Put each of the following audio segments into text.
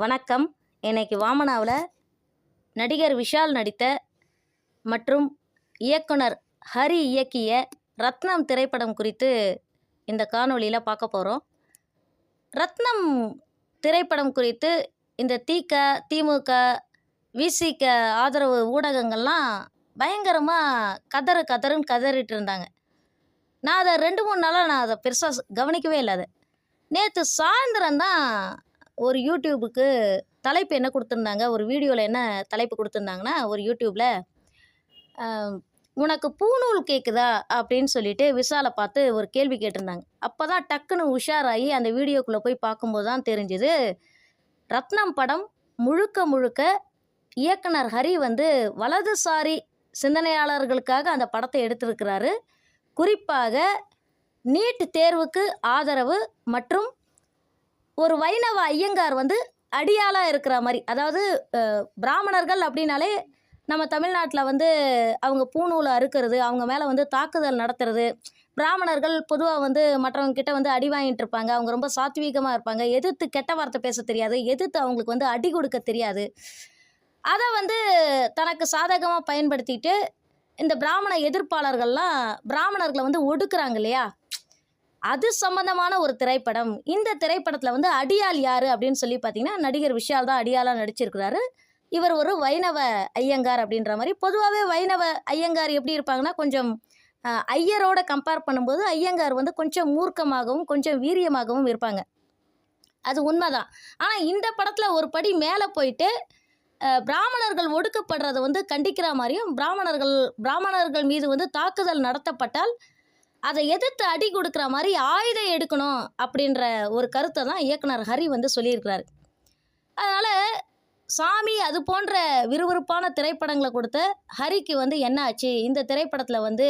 வணக்கம். இன்னைக்கு வாமனாவில் நடிகர் விஷால் நடித்த மற்றும் இயக்குனர் ஹரி இயக்கிய ரத்னம் திரைப்படம் குறித்து இந்த காணொளியில் பார்க்க போகிறோம் ரத்னம் திரைப்படம் குறித்து இந்த திக திமுக விசிக ஆதரவு ஊடகங்கள்லாம் பயங்கரமாக கதறு கதறுன்னு கதறிட்டு இருந்தாங்க. நான் அதை ரெண்டு மூணு நாளாக நான் அதை பெருசாக கவனிக்கவே இல்லை அதை. நேற்று சாயந்தரம் தான் ஒரு யூடியூபுக்கு தலைப்பு என்ன கொடுத்துருந்தாங்க? ஒரு வீடியோவில் என்ன தலைப்பு கொடுத்துருந்தாங்கன்னா ஒரு யூடியூப்பில் உனக்கு பூநூல் கேட்குதா அப்படின்னு சொல்லிட்டு விஷாலை பார்த்து ஒரு கேள்வி கேட்டிருந்தாங்க. அப்போ தான் டக்குன்னு உஷாராகி அந்த வீடியோக்குள்ளே போய் பார்க்கும்போது தான் தெரிஞ்சுது ரத்னம் படம் முழுக்க முழுக்க இயக்குனர் ஹரி வந்து வலதுசாரி சிந்தனையாளர்களுக்காக அந்த படத்தை எடுத்திருக்கிறாரு. குறிப்பாக நீட் தேர்வுக்கு ஆதரவு மற்றும் ஒரு வைணவ ஐயங்கார் வந்து அடியாளாக இருக்கிற மாதிரி. அதாவது பிராமணர்கள் அப்படின்னாலே நம்ம தமிழ்நாட்டில் வந்து அவங்க பூணூலை அறுக்கிறது அவங்க மேலே வந்து தாக்குதல் நடத்துறது. பிராமணர்கள் பொதுவாக வந்து மற்றவங்க கிட்ட வந்து அடி வாங்கிட்டு இருப்பாங்க. அவங்க ரொம்ப சாத்வீகமாக இருப்பாங்க. எதிர்த்து கெட்ட வார்த்தை பேச தெரியாது. எதிர்த்து அவங்களுக்கு வந்து அடி கொடுக்க தெரியாது. அதை வந்து தனக்கு சாதகமாக பயன்படுத்திட்டு இந்த பிராமண எதிர்ப்பாளர்கள்லாம் பிராமணர்களை வந்து ஒடுக்குறாங்க இல்லையா? அது சம்பந்தமான ஒரு திரைப்படம். இந்த திரைப்படத்தில் வந்து அடியாள் யார் அப்படின்னு சொல்லி பார்த்தீங்கன்னா நடிகர் விஷால் தான் அடியாளாக நடிச்சிருக்கிறாரு. இவர் ஒரு வைணவ ஐயங்கார் அப்படின்ற மாதிரி. பொதுவாகவே வைணவ ஐயங்கார் எப்படி இருப்பாங்கன்னா கொஞ்சம் ஐயரோட கம்பேர் பண்ணும்போது ஐயங்கார் வந்து கொஞ்சம் மூர்க்கமாகவும் கொஞ்சம் வீரியமாகவும் இருப்பாங்க. அது உண்மைதான். ஆனால் இந்த படத்தில் ஒரு படி மேலே போயிட்டு பிராமணர்கள் ஒடுக்கப்படுறதை வந்து கண்டிக்கிற மாதிரியும் பிராமணர்கள் பிராமணர்கள் மீது வந்து தாக்குதல் நடத்தப்பட்டால் அதை எதிர்த்து அடி கொடுக்குற மாதிரி ஆயுதம் எடுக்கணும் அப்படின்ற ஒரு கருத்தை தான் இயக்குனர் ஹரி வந்து சொல்லியிருக்கிறாரு. அதனால் சாமி அது போன்ற விறுவிறுப்பான திரைப்படங்களை கொடுத்த ஹரிக்கு வந்து என்ன ஆச்சு? இந்த திரைப்படத்தில் வந்து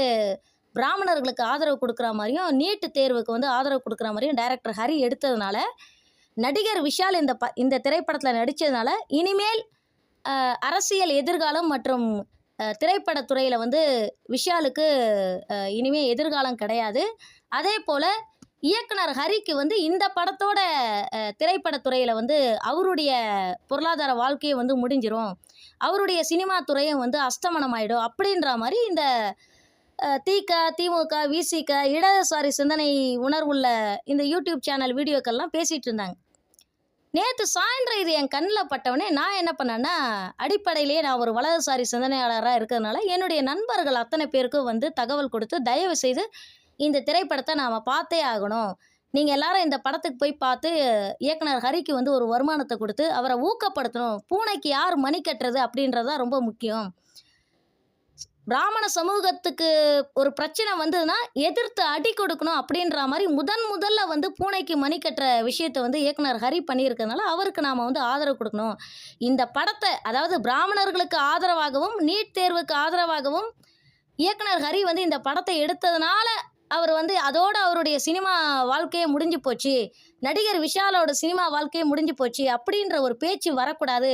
பிராமணர்களுக்கு ஆதரவு கொடுக்குற மாதிரியும் நீட்டு தேர்வுக்கு வந்து ஆதரவு கொடுக்குற மாதிரியும் டைரக்டர் ஹரி எடுத்ததுனால நடிகர் விஷால் இந்த ப இந்த திரைப்படத்தில் நடித்ததுனால இனிமேல் அரசியல் எதிர்காலம் மற்றும் திரைப்படத்துறையில் வந்து விஷாலுக்கு இனிமே எதிர்காலம் கிடையாது. அதே போல் இயக்குனர் ஹரிக்கு வந்து இந்த படத்தோட திரைப்படத்துறையில் வந்து அவருடைய பொருளாதார வாழ்க்கையை வந்து முடிஞ்சிரும். அவருடைய சினிமா துறையும் வந்து அஸ்தமனம் ஆகிடும் அப்படின்ற மாதிரி இந்த திக திமுக விசிக இடதுசாரி சிந்தனை உணர்வுள்ள இந்த யூடியூப் சேனல் வீடியோக்கள்லாம் பேசிகிட்டு இருந்தாங்க. நேற்று சாயந்தரம் இது என் கண்ணில் பட்டவனே நான் என்ன பண்ணேன்னா அடிப்படையிலேயே நான் ஒரு வலதுசாரி சிந்தனையாளராக இருக்கிறதுனால என்னுடைய நண்பர்கள் அத்தனை பேருக்கும் வந்து தகவல் கொடுத்து தயவு செய்து இந்த திரைப்படத்தை நாம் பார்த்தே ஆகணும். நீங்கள் எல்லாரும் இந்த படத்துக்கு போய் பார்த்து இயக்குனர் ஹரிக்கு வந்து ஒரு வருமானத்தை கொடுத்து அவரை ஊக்கப்படுத்தணும். பூனைக்கு யார் மணி கட்டுறது அப்படின்றதான் ரொம்ப முக்கியம். பிராமண சமூகத்துக்கு ஒரு பிரச்சனை வந்ததுன்னா எதிர்த்து அடி கொடுக்கணும் அப்படின்ற மாதிரி முதன் முதல்ல வந்து பூனைக்கு மணி கட்டுற விஷயத்தை வந்து இயக்குனர் ஹரி பண்ணியிருக்கிறதுனால அவருக்கு நாம் வந்து ஆதரவு கொடுக்கணும். இந்த படத்தை அதாவது பிராமணர்களுக்கு ஆதரவாகவும் நீட் தேர்வுக்கு ஆதரவாகவும் இயக்குனர் ஹரி வந்து இந்த படத்தை எடுத்ததுனால அவர் வந்து அதோடு அவருடைய சினிமா வாழ்க்கையே முடிஞ்சு போச்சு. நடிகர் விஷாலோட சினிமா வாழ்க்கையே முடிஞ்சு போச்சு. அப்படின்ற ஒரு பேச்சு வரக்கூடாது.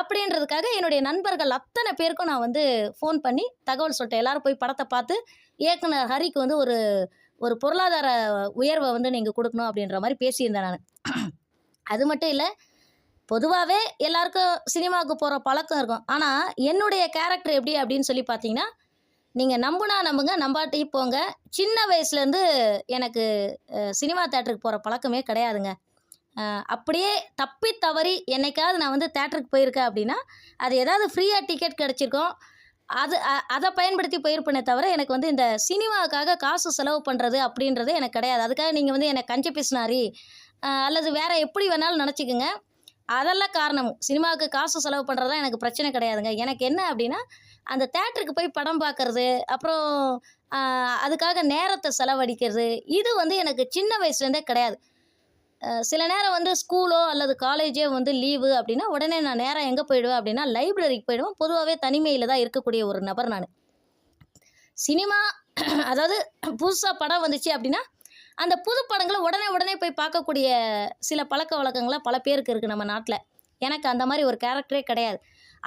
அப்படின்றதுக்காக என்னுடைய நண்பர்கள் அத்தனை பேருக்கும் நான் வந்து ஃபோன் பண்ணி தகவல் சொல்லிட்டேன். எல்லாரும் போய் படத்தை பார்த்து இயக்குனர் ஹரிக்கு வந்து ஒரு ஒரு பொருளாதார உயர்வை வந்து நீங்கள் கொடுக்கணும் அப்படின்ற மாதிரி பேசியிருந்தேன் நான். அது மட்டும் இல்லை பொதுவாகவே எல்லாருக்கும் சினிமாவுக்கு போகிற பழக்கம் இருக்கும். ஆனால் என்னுடைய கேரக்டர் எப்படி அப்படின்னு சொல்லி பார்த்தீங்கன்னா நீங்கள் நம்புனா நம்புங்க நம்பாட்டி போங்க. சின்ன வயசுலேருந்து எனக்கு சினிமா தேட்டருக்கு போகிற பழக்கமே கிடையாதுங்க. அப்படியே தப்பி தவறி என்னைக்காவது நான் வந்து தேட்டருக்கு போயிருக்கேன் அப்படின்னா அது ஏதாவது ஃப்ரீயாக டிக்கெட் கிடச்சிருக்கோம். அது அதை பயன்படுத்தி போயிருப்பேனே தவிர எனக்கு வந்து இந்த சினிமாவுக்காக காசு செலவு பண்ணுறது அப்படின்றது எனக்கு கிடையாது. அதுக்காக நீங்கள் வந்து என்னை கஞ்ச பிசினாரி அல்லது வேறு எப்படி வேணாலும் நினச்சிக்கோங்க. அதெல்லாம் காரணம். சினிமாவுக்கு காசு செலவு பண்ணுறது தான் எனக்கு பிரச்சனை கிடையாதுங்க. எனக்கு என்ன அப்படின்னா அந்த தேட்டருக்கு போய் படம் பார்க்கறது அப்புறம் அதுக்காக நேரத்தை செலவழிக்கிறது இது வந்து எனக்கு சின்ன வயசுலேருந்தே கிடையாது. சில நேரம் வந்து ஸ்கூலோ அல்லது காலேஜோ வந்து லீவு அப்படின்னா உடனே நான் நேரம் எங்கே போயிடுவேன் அப்படின்னா லைப்ரரிக்கு போயிடுவேன். பொதுவாகவே தனிமையில் தான் இருக்கக்கூடிய ஒரு நபர் நான். சினிமா அதாவது புதுசாக படம் வந்துச்சு அப்படின்னா அந்த புது படங்களை உடனே உடனே போய் பார்க்கக்கூடிய சில பழக்க வழக்கங்களாக பல பேருக்கு இருக்குது நம்ம நாட்டில். எனக்கு அந்த மாதிரி ஒரு கேரக்டரே கிடையாது.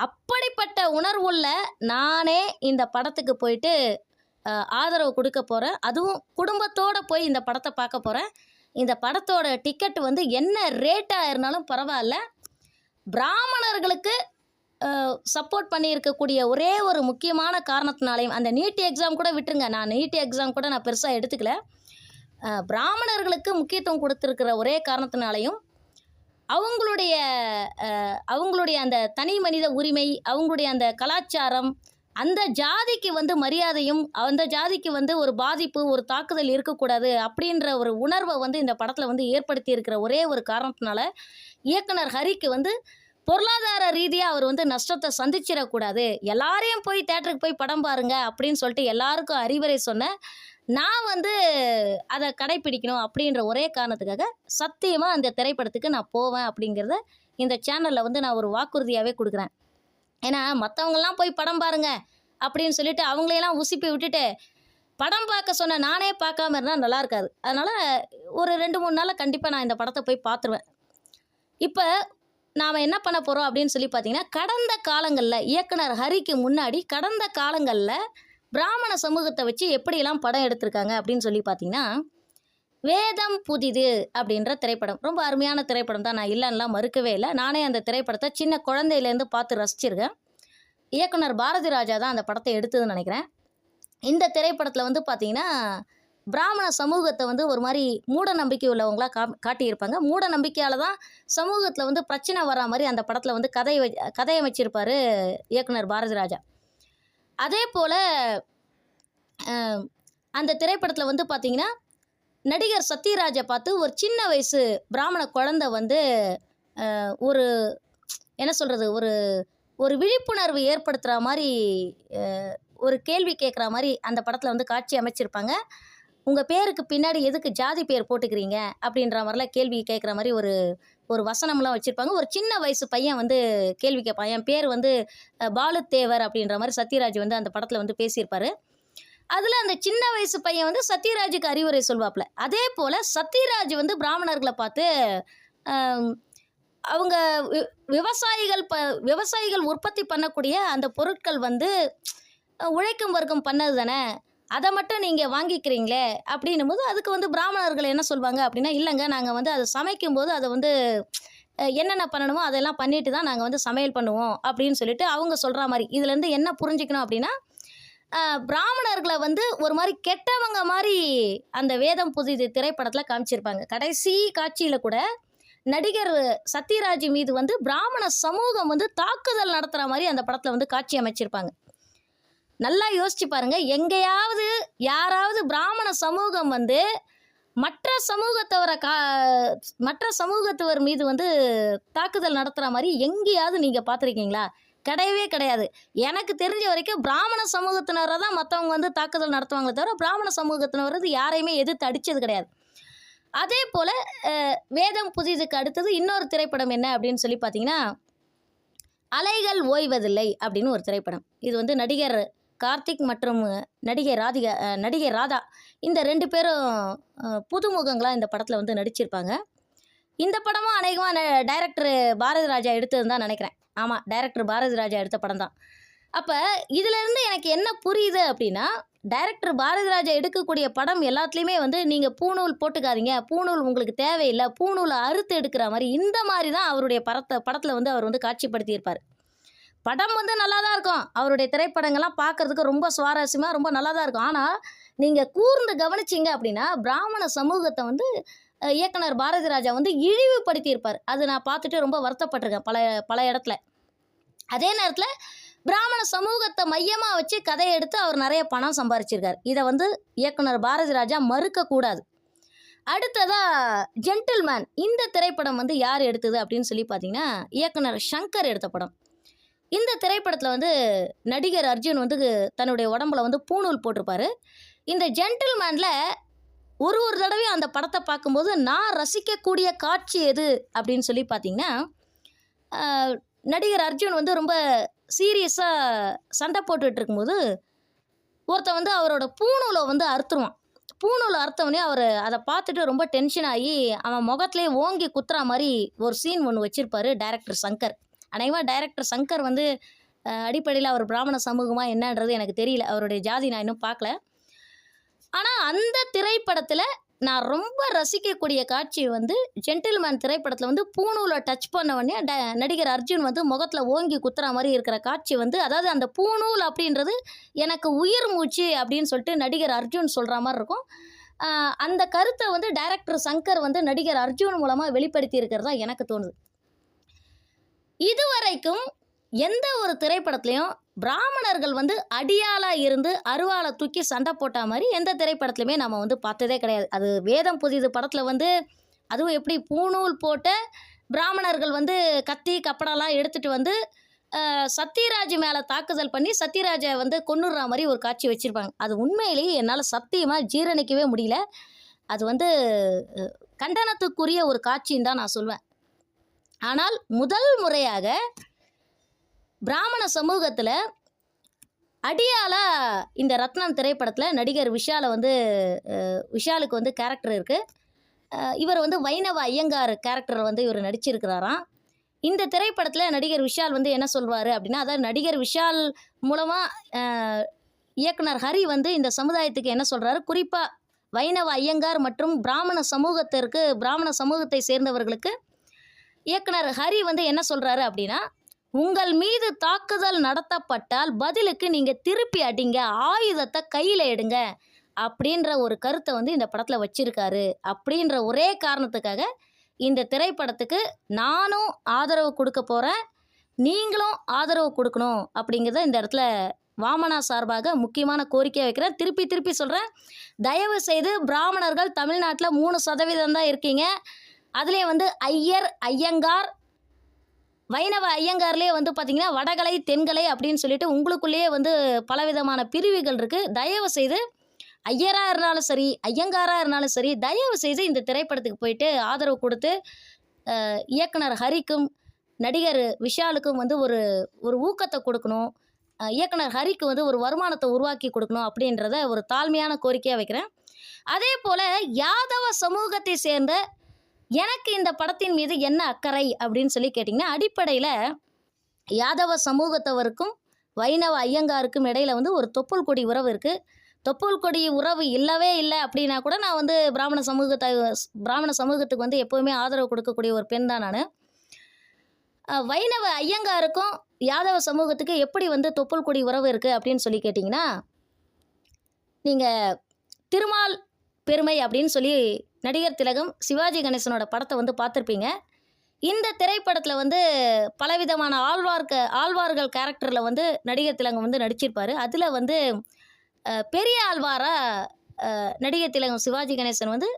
அப்படிப்பட்ட உணர்வுள்ள நானே இந்த படத்துக்கு போயிட்டு ஆதரவு கொடுக்க போகிறேன் அதுவும் குடும்பத்தோடு போய் இந்த படத்தை பார்க்க போகிறேன் இந்த படத்தோட டிக்கெட் வந்து என்ன ரேட்டாக இருந்தாலும் பரவாயில்ல. பிராமணர்களுக்கு சப்போர்ட் பண்ணியிருக்கக்கூடிய ஒரே ஒரு முக்கியமான காரணத்தினாலையும் அந்த நீட் எக்ஸாம் கூட விட்டுருங்க. நான் நீட் எக்ஸாம் கூட நான் பெருசாக எடுத்துக்கல. பிராமணர்களுக்கு முக்கியத்துவம் கொடுத்துருக்கிற ஒரே காரணத்தினாலையும் அவங்களுடைய அவங்களுடைய அந்த தனி மனித உரிமை அவங்களுடைய அந்த கலாச்சாரம் அந்த ஜாதிக்கு வந்து மரியாதையும் அந்த ஜாதிக்கு வந்து ஒரு பாதிப்பு ஒரு தாக்குதல் இருக்கக்கூடாது அப்படின்ற ஒரு உணர்வை வந்து இந்த படத்தில் வந்து ஏற்படுத்தி இருக்கிற ஒரே ஒரு காரணத்தினால இயக்குனர் ஹரிக்கு வந்து பொருளாதார ரீதியாக அவர் வந்து நஷ்டத்தை சந்திச்சிடக்கூடாது. எல்லாரையும் போய் தேட்டருக்கு போய் படம் பாருங்க அப்படின்னு சொல்லிட்டு எல்லாருக்கும் அறிவுரை சொன்ன நான் வந்து அதை கடைப்பிடிக்கணும் அப்படின்ற ஒரே காரணத்துக்காக சத்தியமாக அந்த திரைப்படத்துக்கு நான் போவேன் அப்படிங்கிறத இந்த சேனலில் வந்து நான் ஒரு வாக்குறுதியாகவே கொடுக்குறேன். ஏன்னா மற்றவங்கெல்லாம் போய் படம் பாருங்கள் அப்படின்னு சொல்லிட்டு அவங்களையெல்லாம் உசுப்பி விட்டுட்டு படம் பார்க்க சொன்ன நானே பார்க்காம இருந்தால் நல்லா இருக்காது. அதனால் ஒரு ரெண்டு மூணு நாளில் கண்டிப்பாக நான் இந்த படத்தை போய் பார்த்துருவேன். இப்போ நாம் என்ன பண்ண போகிறோம் அப்படின்னு சொல்லி பார்த்தீங்கன்னா கடந்த காலங்களில் இயக்குனர் ஹரிக்கு முன்னாடி கடந்த காலங்களில் பிராமண சமூகத்தை வச்சு எப்படியெல்லாம் படம் எடுத்திருக்காங்க அப்படின்னு சொல்லி பார்த்தீங்கன்னா வேதம் புதிது அப்படின்ற திரைப்படம். ரொம்ப அருமையான திரைப்படம் தான். நான் இல்லைன்னெலாம் மறுக்கவே இல்லை. நானே அந்த திரைப்படத்தை சின்ன குழந்தையிலேருந்து பார்த்து ரசிச்சிருக்கேன். இயக்குனர் பாரதி ராஜா தான் அந்த படத்தை எடுத்ததுன்னு நினைக்கிறேன். இந்த திரைப்படத்தில் வந்து பார்த்தீங்கன்னா பிராமண சமூகத்தை வந்து ஒரு மாதிரி மூட நம்பிக்கை உள்ளவங்களாக கா காட்டியிருப்பாங்க. மூட நம்பிக்கையால் தான் சமூகத்தில் வந்து பிரச்சனை வரா மாதிரி அந்த படத்தில் வந்து கதை வ கதையை வச்சிருப்பாரு இயக்குனர் பாரதி ராஜா. அதே போல் அந்த திரைப்படத்தில் வந்து பார்த்திங்கன்னா நடிகர் சத்யராஜை பார்த்து ஒரு சின்ன வயசு பிராமண குழந்தை வந்து ஒரு என்ன சொல்கிறது ஒரு ஒரு விழிப்புணர்வு ஏற்படுத்துகிற மாதிரி ஒரு கேள்வி கேட்குற மாதிரி அந்த படத்தில் வந்து காட்சி அமைச்சிருப்பாங்க. உங்கள் பேருக்கு பின்னாடி எதுக்கு ஜாதி பேர் போட்டுக்கிறீங்க? அப்படின்ற மாதிரிலாம் கேள்வி கேட்குற மாதிரி ஒரு ஒரு வசனம்லாம் வச்சுருப்பாங்க. ஒரு சின்ன வயசு பையன் வந்து கேள்வி கேட்பான் என் பேர் வந்து பாலுத்தேவர் அப்படின்ற மாதிரி சத்யராஜ் வந்து அந்த படத்தில் வந்து பேசியிருப்பாரு. அதில் அந்த சின்ன வயசு பையன் வந்து சத்யராஜுக்கு அறிவுரை சொல்வாப்புல. அதே போல் சத்யராஜ் வந்து பிராமணர்களை பார்த்து அவங்க வி- விவசாயிகள் ப விவசாயிகள் உற்பத்தி பண்ணக்கூடிய அந்த பொருட்கள் வந்து உழைக்கும் வர்க்கம் பண்ணது தானே? அதை மட்டும் நீங்கள் வாங்கிக்கிறீங்களே அப்படின்னும் போது அதுக்கு வந்து பிராமணர்கள் என்ன சொல்லுவாங்க அப்படின்னா இல்லைங்க நாங்கள் வந்து அதை சமைக்கும் போது அதை வந்து என்னென்ன பண்ணணுமோ அதெல்லாம் பண்ணிட்டு தான் நாங்கள் வந்து சமையல் பண்ணுவோம் அப்படின்னு சொல்லிட்டு அவங்க சொல்கிற மாதிரி. இதுலேருந்து என்ன புரிஞ்சுக்கணும் அப்படின்னா பிராமணர்களை வந்து ஒரு மாதிரி கெட்டவங்க மாதிரி அந்த வேதம் புதிது திரைப்படத்தில் காமிச்சிருப்பாங்க. கடைசி காட்சியில் கூட நடிகர் சத்யராஜ் மீது வந்து பிராமண சமூகம் வந்து தாக்குதல் நடத்துகிற மாதிரி அந்த படத்தில் வந்து காட்சி அமைச்சிருப்பாங்க. நல்லா யோசிச்சு பாருங்க. எங்கேயாவது யாராவது பிராமண சமூகம் வந்து மற்ற சமூகத்தவரை கா மற்ற சமூகத்தவர் மீது வந்து தாக்குதல் நடத்துகிற மாதிரி எங்கேயாவது நீங்கள் பார்த்துருக்கீங்களா? கிடையவே கிடையாது. எனக்கு தெரிஞ்ச வரைக்கும் பிராமண சமூகத்தினரை தான் மற்றவங்க வந்து தாக்குதல் நடத்துவாங்களே தவிர பிராமண சமூகத்தினர் வந்து யாரையுமே எதிர்த்து அடித்தது கிடையாது. அதே போல் வேதம் புதிதுக்கு அடுத்தது இன்னொரு திரைப்படம் என்ன அப்படின்னு சொல்லி பார்த்தீங்கன்னா அலைகள் ஓய்வதில்லை அப்படின்னு ஒரு திரைப்படம். இது வந்து நடிகர் கார்த்திக் மற்றும் நடிகை ராதிகா நடிகை ராதா இந்த ரெண்டு பேரும் புதுமுகங்களாக இந்த படத்தில் வந்து நடிச்சிருப்பாங்க. இந்த படமும் அநேகமாக டைரக்டர் பாரதி ராஜா எடுத்ததுன்னு தான் நினைக்கிறேன். ஆமாம் டைரக்டர் பாரதி ராஜா எடுத்த படம் தான். அப்போ இதிலேருந்து எனக்கு என்ன புரியுது அப்படின்னா டைரக்டர் பாரதி ராஜா எடுக்கக்கூடிய படம் எல்லாத்துலேயுமே வந்து நீங்கள் பூநூல் போட்டுக்காதீங்க. பூநூல் உங்களுக்கு தேவையில்லை. பூநூலை அறுத்து எடுக்கிற மாதிரி இந்த மாதிரி தான் அவருடைய படத்தை படத்தில் வந்து அவர் வந்து காட்சிப்படுத்தியிருப்பார். படம் வந்து நல்லா தான் இருக்கும். அவருடைய திரைப்படங்கள்லாம் பார்க்கறதுக்கு ரொம்ப சுவாரஸ்யமாக ரொம்ப நல்லா தான் இருக்கும். ஆனால் நீங்கள் கூர்ந்து கவனிச்சிங்க அப்படின்னா பிராமண சமூகத்தை வந்து இயக்குனர் பாரதி ராஜா வந்து இழிவுபடுத்தியிருப்பார். அது நான் பார்த்துட்டு ரொம்ப வருத்தப்பட்டிருக்கேன் பல பல இடத்துல. அதே நேரத்தில் பிராமண சமூகத்தை மையமாக வச்சு கதையை எடுத்து அவர் நிறைய பணம் சம்பாரிச்சிருக்கார். இதை வந்து இயக்குனர் பாரதி ராஜா மறுக்கக்கூடாது அடுத்ததா ஜென்டில்மேன் இந்த திரைப்படம் வந்து யார் எடுத்தது அப்படின்னு சொல்லி பார்த்தீங்கன்னா இயக்குனர் சங்கர் எடுத்த படம். இந்த திரைப்படத்தில் வந்து நடிகர் அர்ஜுன் வந்து தன்னுடைய உடம்புல வந்து பூணூல் போட்டிருப்பாரு. இந்த ஜென்டில்மேனில் ஒரு ஒரு தடவையும் அந்த படத்தை பார்க்கும்போது நான் ரசிக்கக்கூடிய காட்சி எது? அப்படின்னு சொல்லி பார்த்தீங்கன்னா நடிகர் அர்ஜுன் வந்து ரொம்ப சீரியஸாக சண்டை போட்டுட்டு இருக்கும்போது ஒருத்தன் வந்து அவரோட பூணூலை வந்து அறுத்துருவான். பூணூலை அறுத்தவனே அவர் அதை பார்த்துட்டு ரொம்ப டென்ஷன் ஆகி அவன் முகத்துலேயே ஓங்கி குத்துற மாதிரி ஒரு சீன் ஒன்று வச்சுருப்பாரு டைரக்டர் சங்கர். அநேகமாக டைரக்டர் சங்கர் வந்து அடிப்படையில் அவர் பிராமண சமூகமாக என்னன்றது எனக்கு தெரியல. அவருடைய ஜாதி நான் இன்னும் பார்க்கல. ஆனால் அந்த திரைப்படத்தில் நான் ரொம்ப ரசிக்கக்கூடிய காட்சி வந்து ஜென்டில்மேன் திரைப்படத்தில் வந்து பூணூலை டச் பண்ண உடனே ட நடிகர் அர்ஜுன் வந்து முகத்தில் ஓங்கி குத்துற மாதிரி இருக்கிற காட்சி வந்து அதாவது அந்த பூணூல் அப்படின்றது எனக்கு உயிர் மூச்சு அப்படின்னு சொல்லிட்டு நடிகர் அர்ஜுன் சொல்கிற மாதிரி இருக்கும். அந்த கருத்தை வந்து டைரக்டர் சங்கர் வந்து நடிகர் அர்ஜுன் மூலமாக வெளிப்படுத்தி இருக்கிறதா எனக்கு தோணுது. இதுவரைக்கும் எந்த ஒரு திரைப்படத்துலையும் பிராமணர்கள் வந்து அடியாளாக இருந்து அருவாளை தூக்கி சண்டை போட்ட மாதிரி எந்த திரைப்படத்துலையுமே நம்ம வந்து பார்த்ததே கிடையாது. அது வேதம் புதிது படத்தில் வந்து அதுவும் எப்படி பூணூல் போட்ட பிராமணர்கள் வந்து கத்தி கப்படெல்லாம் எடுத்துகிட்டு வந்து சத்யராஜ் மேலே தாக்குதல் பண்ணி சத்யராஜை வந்து கொன்னுடுற மாதிரி ஒரு காட்சி வச்சுருப்பாங்க. அது உண்மையிலேயே என்னால் சத்தியமாக ஜீரணிக்கவே முடியல. அது வந்து கண்டனத்துக்குரிய ஒரு காட்சின்னு தான் நான் சொல்வேன். ஆனால் முதல் முறையாக பிராமண சமூகத்தில் அடியால இந்த ரத்னம் திரைப்படத்தில் நடிகர் விஷாலை வந்து விஷாலுக்கு வந்து கேரக்டர் இருக்குது இவர் வந்து வைணவ ஐயங்கார் கேரக்டர் வந்து இவர் நடிச்சிருக்கிறாராம். இந்த திரைப்படத்தில் நடிகர் விஷால் வந்து என்ன சொல்வார் அப்படின்னா அதாவது நடிகர் விஷால் மூலமாக இயக்குனர் ஹரி வந்து இந்த சமுதாயத்துக்கு என்ன சொல்கிறாரு குறிப்பாக வைணவ ஐயங்கார் மற்றும் பிராமண சமூகத்திற்கு பிராமண சமூகத்தை சேர்ந்தவர்களுக்கு இயக்குனர் ஹரி வந்து என்ன சொல்கிறாரு அப்படின்னா உங்கள் மீது தாக்குதல் நடத்தப்பட்டால் பதிலுக்கு நீங்கள் திருப்பி அடிங்க ஆயுதத்தை கையில் எடுங்க அப்படின்ற ஒரு கருத்தை வந்து இந்த படத்தில் வச்சிருக்காரு. அப்படின்ற ஒரே காரணத்துக்காக இந்த திரைப்படத்துக்கு நானும் ஆதரவு கொடுக்க போகிறேன் நீங்களும் ஆதரவு கொடுக்கணும் அப்படிங்கிறத இந்த இடத்துல வாமனா சார்பாக முக்கியமான கோரிக்கையை வைக்கிறேன். திருப்பி திருப்பி சொல்கிறேன் தயவு செய்து பிராமணர்கள் தமிழ்நாட்டில் மூணு சதவீதம் தான் இருக்கீங்க. அதுலேயே வந்து ஐயர் ஐயங்கார் வைணவ ஐயங்கார்லேயே வந்து பார்த்திங்கன்னா வடகலை தென்கலை அப்படின்னு சொல்லிட்டு உங்களுக்குள்ளேயே வந்து பலவிதமான பிரிவுகள் இருக்குது தயவு செய்து ஐயராக இருந்தாலும் சரி ஐயங்காராக இருந்தாலும் சரி தயவு செய்து இந்த திரைப்படத்துக்கு போயிட்டு ஆதரவு கொடுத்து இயக்குனர் ஹரிக்கும் நடிகர் விஷாலுக்கும் வந்து ஒரு ஒரு ஊக்கத்தை கொடுக்கணும். இயக்குனர் ஹரிக்கு வந்து ஒரு வருமானத்தை உருவாக்கி கொடுக்கணும் அப்படின்றத ஒரு தாழ்மையான கோரிக்கையாக வைக்கிறேன். அதே போல் யாதவ சமூகத்தை சேர்ந்த எனக்கு இந்த படத்தின் மீது என்ன அக்கறை அப்படின்னு சொல்லி கேட்டிங்கன்னா அடிப்படையில் யாதவ சமூகத்தவருக்கும் வைணவ ஐயங்காருக்கும் இடையில வந்து ஒரு தொப்புள் கொடி உறவு இருக்குது தொப்புள் கொடி உறவு இல்லவே இல்லை அப்படின்னா கூட நான் வந்து பிராமண சமூகத்தை பிராமண சமூகத்துக்கு வந்து எப்போவுமே ஆதரவு கொடுக்கக்கூடிய ஒரு பெண் தான் நான். வைணவ ஐயங்காருக்கும் யாதவ சமூகத்துக்கு எப்படி வந்து தொப்புள் கொடி உறவு இருக்குது அப்படின்னு சொல்லி கேட்டிங்கன்னா நீங்கள் திருமால் பெருமை அப்படின்னு சொல்லி நடிகர் திலகம் சிவாஜி கணேசனோட படத்தை வந்து பார்த்துருப்பீங்க. இந்த திரைப்படத்தில் வந்து பலவிதமான ஆழ்வார்க்க ஆழ்வார்கள் கேரக்டரில் வந்து நடிகர் திலகம் வந்து நடிச்சிருப்பார். அதில் வந்து பெரிய ஆழ்வாராக நடிகர் திலகம் சிவாஜி கணேசன் வந்து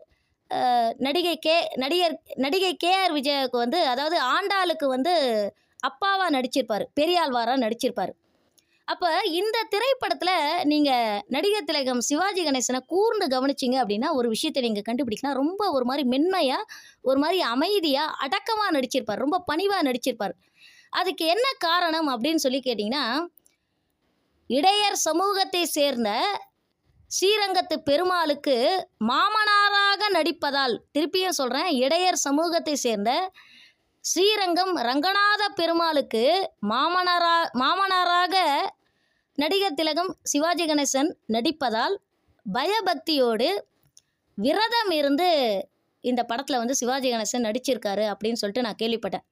நடிகை கே நடிகர் நடிகை கேஆர் விஜயாவுக்கு வந்து அதாவது ஆண்டாளுக்கு வந்து அப்பாவாக நடிச்சிருப்பார். பெரியாழ்வாராக நடிச்சிருப்பார். அப்போ இந்த திரைப்படத்தில் நீங்கள் நடிகர் திலகம் சிவாஜி கணேசனை கூர்ந்து கவனிச்சிங்க அப்படின்னா ஒரு விஷயத்தை நீங்கள் கண்டுபிடிக்கலாம். ரொம்ப ஒரு மாதிரி மென்மையாக ஒரு மாதிரி அமைதியாக அடக்கமாக நடிச்சிருப்பார். ரொம்ப பணிவாக நடிச்சிருப்பார். அதுக்கு என்ன காரணம் அப்படின்னு சொல்லி கேட்டிங்கன்னா இடையர் சமூகத்தை சேர்ந்த ஸ்ரீரங்கத்து பெருமாளுக்கு மாமனாராக நடிப்பதால் திருப்பியும் சொல்கிறேன் இடையர் சமூகத்தை சேர்ந்த ஸ்ரீரங்கம் ரங்கநாத பெருமாளுக்கு மாமனாரா மாமனாராக நடிகர் திலகம் சிவாஜி கணேசன் நடிப்பதால் பயபக்தியோடு விரதம் இருந்து இந்த படத்தில் வந்து சிவாஜி கணேசன் நடிச்சிருக்காரு அப்படின்னு சொல்லிட்டு நான் கேள்விப்பட்டேன்.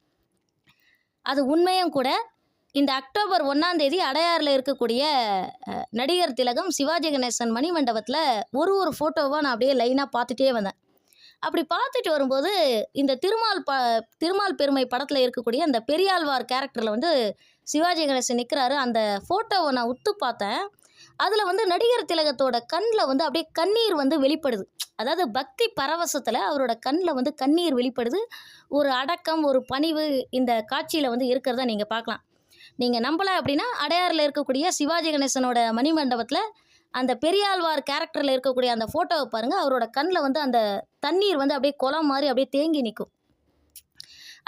அது உண்மையும் கூட இந்த அக்டோபர் ஒன்றாம் தேதி அடையாறில் இருக்கக்கூடிய நடிகர் திலகம் சிவாஜி கணேசன் மணிமண்டபத்தில் ஒரு ஒரு ஃபோட்டோவாக நான் அப்படியே லைனாக பார்த்துட்டே வந்தேன். அப்படி பார்த்துட்டு வரும்போது இந்த திருமால் ப திருமால் பெருமை படத்தில் இருக்கக்கூடிய அந்த பெரியாழ்வார் கேரக்டரில் வந்து சிவாஜி கணேசன் நிற்கிறாரு அந்த ஃபோட்டோவை நான் உத்து பார்த்தேன். அதில் வந்து நடிகர் திலகத்தோட கண்ணில் வந்து அப்படியே கண்ணீர் வந்து வெளிப்படுது. அதாவது பக்தி பரவசத்தில் அவரோட கண்ணில் வந்து கண்ணீர் வெளிப்படுது. ஒரு அடக்கம் ஒரு பணிவு இந்த காட்சியில் வந்து இருக்கிறத நீங்கள் பார்க்கலாம். நீங்கள் நம்பலை அப்படின்னா அடையாறில் இருக்கக்கூடிய சிவாஜி கணேசனோட மணிமண்டபத்தில் அந்த பெரியாழ்வார் கேரக்டரில் இருக்கக்கூடிய அந்த ஃபோட்டோவை பாருங்கள் அவரோட கண்ணில் வந்து அந்த தண்ணீர் வந்து அப்படியே குளம் மாதிரி அப்படியே தேங்கி நிற்கும்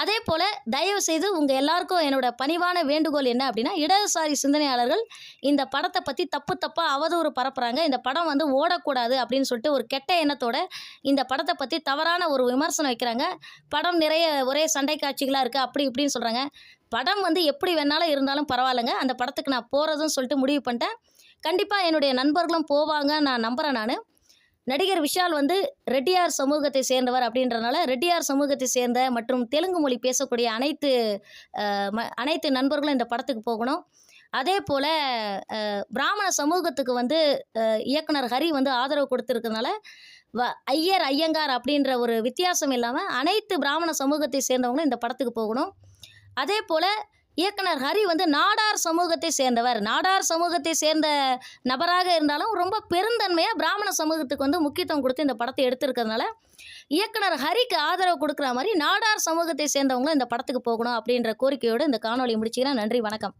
அதே போல் தயவு செய்து உங்கள் எல்லாருக்கும் என்னோட பணிவான வேண்டுகோள் என்ன அப்படின்னா இடதுசாரி சிந்தனையாளர்கள் இந்த படத்தை பற்றி தப்பு தப்பாக அவதூறு பரப்புகிறாங்க இந்த படம் வந்து ஓடக்கூடாது அப்படின்னு சொல்லிட்டு ஒரு கெட்ட எண்ணத்தோட இந்த படத்தை பற்றி தவறான ஒரு விமர்சனம் வைக்கிறாங்க. படம் நிறைய ஒரே சண்டை காட்சிகளாக இருக்குது அப்படி இப்படின்னு சொல்கிறாங்க படம் வந்து எப்படி வேணாலும் இருந்தாலும் பரவாயில்லைங்க அந்த படத்துக்கு நான் போகிறதுன்னு சொல்லிட்டு முடிவு பண்ணிட்டேன். கண்டிப்பாக என்னுடைய நண்பர்களும் போவாங்க. நான் நம்புகிறேன் நான். நடிகர் விஷால் வந்து ரெட்டியார் சமூகத்தை சேர்ந்தவர் அப்படின்றனால ரெட்டியார் சமூகத்தை சேர்ந்த மற்றும் தெலுங்கு மொழி பேசக்கூடிய அனைத்து ம- அனைத்து நண்பர்களும் இந்த படத்துக்கு போகணும். அதே போல் பிராமண சமூகத்துக்கு வந்து இயக்குனர் ஹரி வந்து ஆதரவு கொடுத்துருக்கனால வ ஐயர் ஐயங்கார் அப்படின்ற ஒரு வித்தியாசம் இல்லாமல் அனைத்து பிராமண சமூகத்தை சேர்ந்தவங்களும் இந்த படத்துக்கு போகணும். அதே போல் இயக்குனர் ஹரி வந்து நாடார் சமூகத்தை சேர்ந்தவர். நாடார் சமூகத்தை சேர்ந்த நபராக இருந்தாலும் ரொம்ப பெருந்தன்மையாக பிராமண சமூகத்துக்கு வந்து முக்கியத்துவம் கொடுத்து இந்த படத்தை எடுத்திருக்கிறதுனால இயக்குனர் ஹரிக்கு ஆதரவு கொடுக்குற மாதிரி நாடார் சமூகத்தை சேர்ந்தவங்களும் இந்த படத்துக்கு போகணும் அப்படின்ற கோரிக்கையோடு இந்த காணொலி முடிச்சுக்கிறேன். நன்றி வணக்கம்.